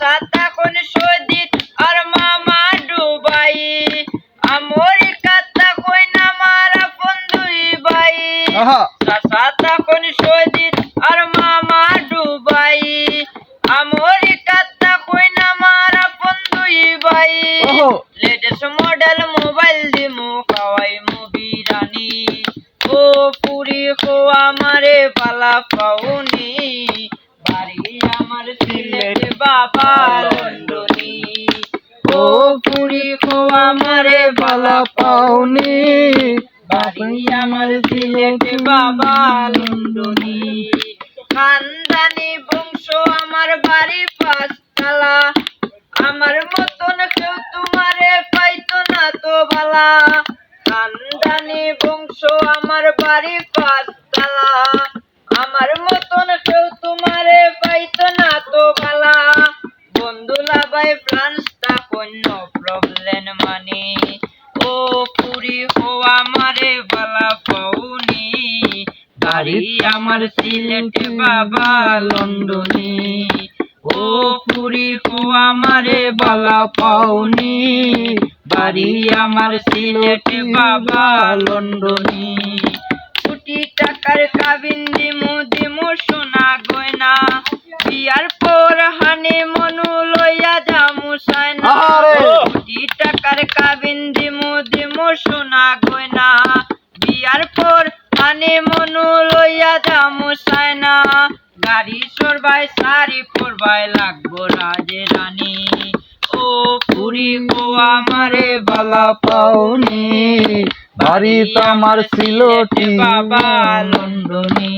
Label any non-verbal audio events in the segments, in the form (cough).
চাচা তখন সৌদিত আর মামা দুবাই আমেরিকা তখন আমার বন্ধুই ভাই। আহা। চাচা তখন সৌদিত আর মামা দুবাই আমেরিকা তখন আমার বন্ধুই ভাই। ওহো। লেটেস্ট মডেল মোবাইল দিমু খাওয়াই মুভি রানী। ও পুরি হো আমারে পালা পাউনি আমার সিলেট বাবা ও পুরি হো, আমারে পালা পাউনি বাড়ি আমার সিলেট বাবা লন্ডনি খানদানি বংশ আমার বাড়ি পাঁচতলা। আমার মতন কেউ তোমারে পাইতো না তো বালা। খানদানি বংশ আমার বাড়ি পাঁচতলা। আমার মানে। ও পুরি হো আমারে বালা পাউনি বাড়ি আমার সিলেট বাবা লন্ডনে। ও পুরি হো আমারে বালা পাউনি বাড়ি আমার সিলেট বাবা লন্ডনে। কোটি টাকার কাবিন দিমু সোনা গয়না বিয়ার পর হানি মনু লইয়া যামু সাইনা গাড়ি সরবাই সারি পরবাই লাগবো রাজে রানী ও পুরি গো আমারে বালা পাউনি বাড়ি আমার সিলটি বাবা লন্ডনি।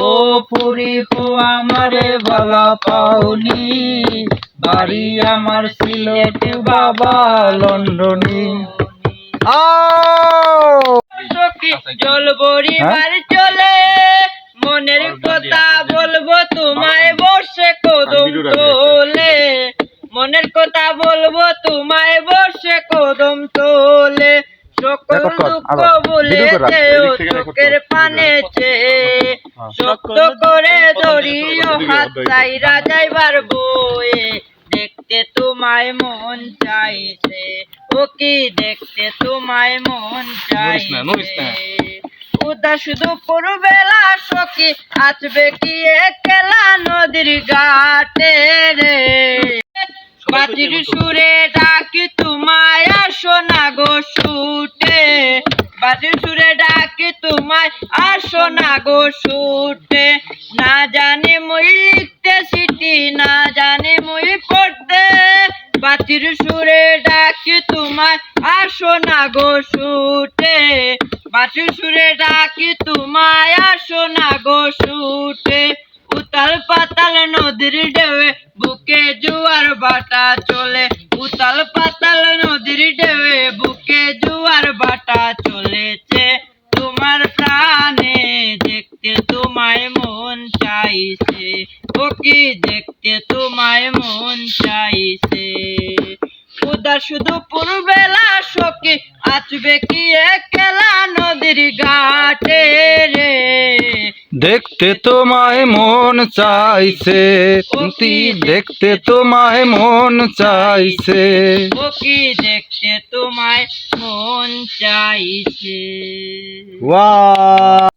ও পুরি গো আমারে বালা পাওনি। বাড়ি আমার সিলেট বাবা লন্ডনি। বরিবার চলে মনের কথা বলব তোমায় বসে কদম তোলে মনের কথা বলব তোমায় বসে কদম তোলে সকল দুঃখ। বলে। চোখের পানে হ্যাঁ। শক্ত করে ধরিও হাত চাইরা যাইবার বয়ে দেখতে তোমায় মন চাইছে কি দেখতে তোমায় মন চাইছে উদা শুধু পুরবেলা সখী আসবে কি একলা নদীর ঘাটে রে? বাতির সুরে ডাকি তোমায় আসো না গো শুটে বাতির সুরে ডাকি তোমায় আসো না গো শুটে না জানি মই লিখতে সিটি না জানি মই পড়তে। বাতির সুরে ডাকি তোমায়, আসো না গো শুটে বাতির সুরে ডাকি তোমায়, আসো না গো শুটে উতাল পাতাল নদীর ঢেউয়ে, বুকে জুয়ার বাটা চলে। উতাল পাতাল নদীর ঢেউয়ে তোমায় মন চাইছে ও কি দেখতে তোমায় মন চাইছে। উদা শুধু পুরবেলা শোকে আসবে কি একলা নদীর ঘাটে রে। দেখতে তোমায় মন চাইছে তুই দেখতে তোমায় মন চাইছে। ও কি দেখতে তোমায় মন চাইছে। ওয়া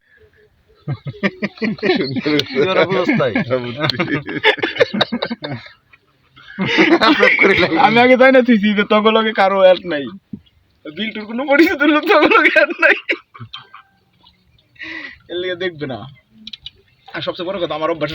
(laughs) আমি আগে তাই না থিসি যে তখন লগে কারও অ্যাড নাই। বিলটুর কোনো পরিচিত লোক তখন লগে অ্যাড নাই। এর লিগে দেখবে না। আর সবচেয়ে বড় কথা আমার অভ্যাস